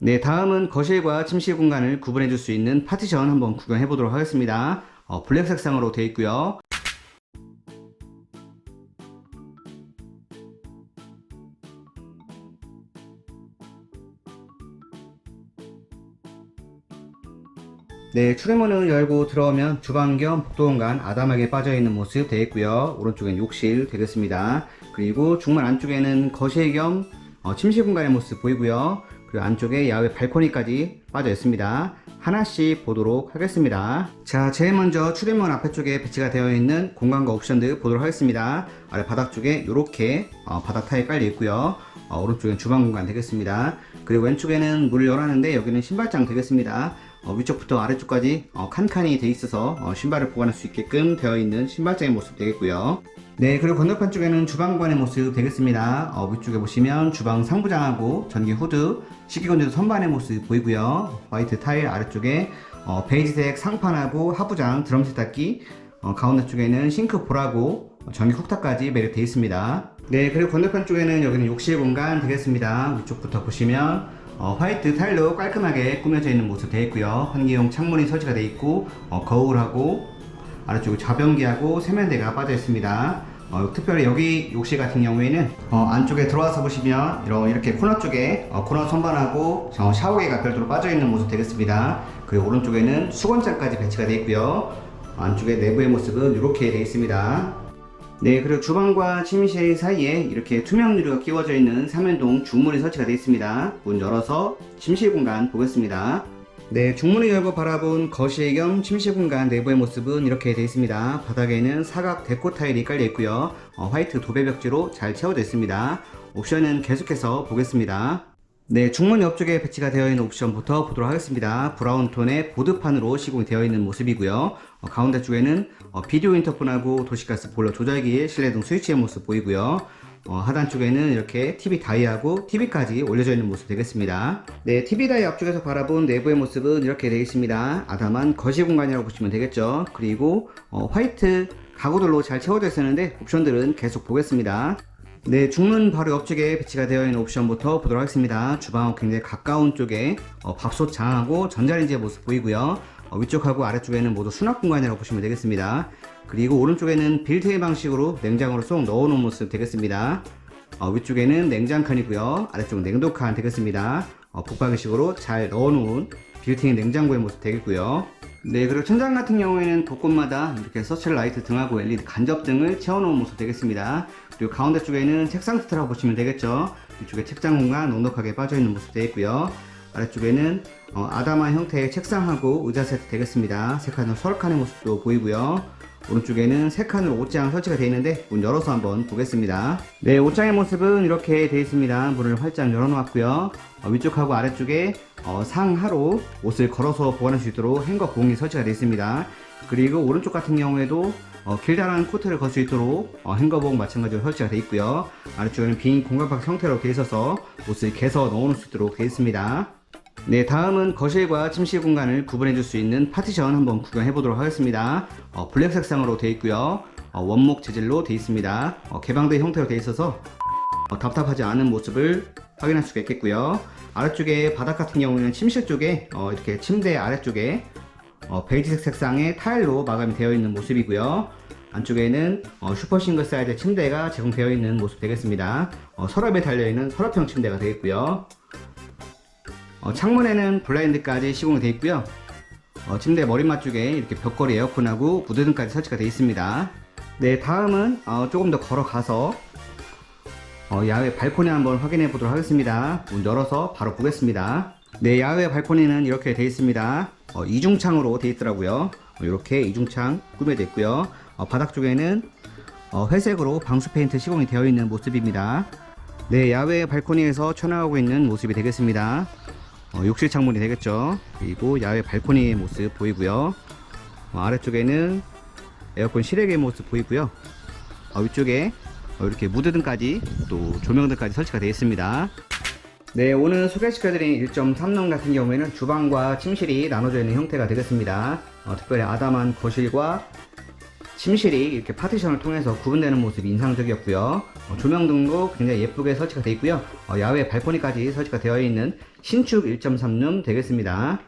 네, 다음은 거실과 침실 공간을 구분해 줄 수 있는 파티션 한번 구경해 보도록 하겠습니다. 어, 블랙 색상으로 되어 있고요. 네, 출입문을 열고 들어오면 주방 겸 복도 공간 아담하게 빠져 있는 모습 되어 있고요. 오른쪽엔 욕실 되겠습니다. 그리고 중문 안쪽에는 거실 겸 어, 침실 공간의 모습 보이고요. 그리고 안쪽에 야외 발코니까지 빠져 있습니다. 하나씩 보도록 하겠습니다. 자, 제일 먼저 출입문 앞에 쪽에 배치가 되어 있는 공간과 옵션들 보도록 하겠습니다. 아래 바닥 쪽에 이렇게 어, 바닥 타일 깔려 있고요. 어, 오른쪽엔 주방 공간 되겠습니다. 그리고 왼쪽에는 문을 열었는데 여기는 신발장 되겠습니다. 어, 위쪽부터 아래쪽까지 어, 칸칸이 되어 있어서 어, 신발을 보관할 수 있게끔 되어 있는 신발장의 모습 되겠고요. 네, 그리고 건너편 쪽에는 주방관의 모습 되겠습니다. 어, 위쪽에 보시면 주방 상부장하고 전기 후드, 식기건조도 선반의 모습 보이고요. 화이트 타일 아래쪽에 어, 베이지색 상판하고 하부장, 드럼 세탁기, 어, 가운데 쪽에는 싱크 볼하고 전기 쿡탑까지 매립되어 있습니다. 네, 그리고 건너편 쪽에는 여기는 욕실 공간 되겠습니다. 위쪽부터 보시면 어, 화이트 타일로 깔끔하게 꾸며져 있는 모습 되어 있고요. 환기용 창문이 설치가 되어 있고 어, 거울하고 아래쪽에 좌변기하고 세면대가 빠져 있습니다. 어, 특별히 여기 욕실 같은 경우에는 어, 안쪽에 들어와서 보시면 이런 이렇게 코너 쪽에 어, 코너 선반하고 어, 샤워기가 별도로 빠져 있는 모습 되겠습니다. 그리고 오른쪽에는 수건장까지 배치가 되어 있고요. 안쪽에 내부의 모습은 이렇게 되어 있습니다. 네, 그리고 주방과 침실 사이에 이렇게 투명 유리가 끼워져 있는 삼연동 중문이 설치가 되어 있습니다. 문 열어서 침실 공간 보겠습니다. 네, 중문을 열고 바라본 거실 겸 침실 공간 내부의 모습은 이렇게 되어 있습니다. 바닥에는 사각 데코 타일이 깔려 있고요. 어, 화이트 도배 벽지로 잘 채워져 있습니다. 옵션은 계속해서 보겠습니다. 네, 중문 옆쪽에 배치가 되어 있는 옵션부터 보도록 하겠습니다. 브라운 톤의 보드판으로 시공이 되어 있는 모습이고요. 어, 가운데 쪽에는 어, 비디오 인터폰하고 도시가스 보일러 조절기 실내등 스위치의 모습 보이고요. 어, 하단 쪽에는 이렇게 TV 다이하고 TV까지 올려져 있는 모습 되겠습니다. 네, TV 다이 앞쪽에서 바라본 내부의 모습은 이렇게 되겠습니다. 아담한 거실 공간이라고 보시면 되겠죠. 그리고 어, 화이트 가구들로 잘 채워져 있었는데 옵션들은 계속 보겠습니다. 네, 중문 바로 옆쪽에 배치가 되어 있는 옵션부터 보도록 하겠습니다. 주방하고 굉장히 가까운 쪽에 어, 밥솥 장하고 전자레인지의 모습 보이고요. 어, 위쪽하고 아래쪽에는 모두 수납 공간이라고 보시면 되겠습니다. 그리고 오른쪽에는 빌트인 방식으로 냉장고를 쏙 넣어놓은 모습 되겠습니다. 어, 위쪽에는 냉장칸이고요. 아래쪽은 냉동칸 되겠습니다. 어, 북박이식으로 잘 넣어놓은 빌트인 냉장고의 모습 되겠고요. 네, 그리고 천장 같은 경우에는 곳곳마다 이렇게 서치 라이트 등하고 LED 간접 등을 채워놓은 모습 되겠습니다. 그리고 가운데 쪽에는 책상 세트라고 보시면 되겠죠. 이쪽에 책장 공간 넉넉하게 빠져있는 모습 되겠고요. 아래쪽에는 어, 아담한 형태의 책상하고 의자 세트 되겠습니다. 세 칸으로 서로 칸의 모습도 보이고요. 오른쪽에는 세 칸으로 옷장 설치가 되어 있는데 문 열어서 한번 보겠습니다. 네, 옷장의 모습은 이렇게 되어 있습니다. 문을 활짝 열어 놓았고요. 어, 위쪽하고 아래쪽에 어, 상하로 옷을 걸어서 보관할 수 있도록 행거 공이 설치가 되어 있습니다. 그리고 오른쪽 같은 경우에도 어, 길다란 코트를 걸 수 있도록 어, 행거봉 마찬가지로 설치가 되어 있고요. 아래쪽에는 빈 공간박 형태로 되어 있어서 옷을 개서 넣어 놓을 수 있도록 되어 있습니다. 네, 다음은 거실과 침실 공간을 구분해 줄 수 있는 파티션 한번 구경해 보도록 하겠습니다. 어, 블랙 색상으로 되어 있고요. 어, 원목 재질로 되어 있습니다. 어, 개방된 형태로 되어 있어서 어, 답답하지 않은 모습을 확인할 수가 있겠고요. 아래쪽에 바닥 같은 경우에는 침실 쪽에 어, 이렇게 침대 아래쪽에 어, 베이지색 색상의 타일로 마감이 되어 있는 모습이고요. 안쪽에는 어, 슈퍼 싱글 사이즈 침대가 제공되어 있는 모습 되겠습니다. 어, 서랍에 달려 있는 서랍형 침대가 되겠고요. 어, 창문에는 블라인드까지 시공이 되어 있고요. 어, 침대 머리맡 쪽에 이렇게 벽걸이 에어컨하고 무드등까지 설치가 되어 있습니다. 네, 다음은 어, 조금 더 걸어가서 어, 야외 발코니 한번 확인해 보도록 하겠습니다. 문 열어서 바로 보겠습니다. 네, 야외 발코니는 이렇게 되어 있습니다. 어, 이중창으로 되어 있더라고요. 어, 이렇게 이중창 꾸며져 있고요. 어, 바닥 쪽에는 어, 회색으로 방수 페인트 시공이 되어 있는 모습입니다. 네, 야외 발코니에서 쳐나가고 있는 모습이 되겠습니다. 어, 욕실 창문이 되겠죠. 그리고 야외 발코니의 모습 보이고요. 어, 아래쪽에는 에어컨 실외의 모습 보이고요. 어, 위쪽에 어, 이렇게 무드등까지 또 조명등까지 설치가 되어 있습니다. 네, 오늘 소개시켜드린 1.3동 같은 경우에는 주방과 침실이 나눠져 있는 형태가 되겠습니다. 어, 특별히 아담한 거실과 침실이 이렇게 파티션을 통해서 구분되는 모습이 인상적이었고요. 어, 조명 등도 굉장히 예쁘게 설치가 되어 있고요. 어, 야외 발코니까지 설치가 되어 있는 신축 1.3룸 되겠습니다.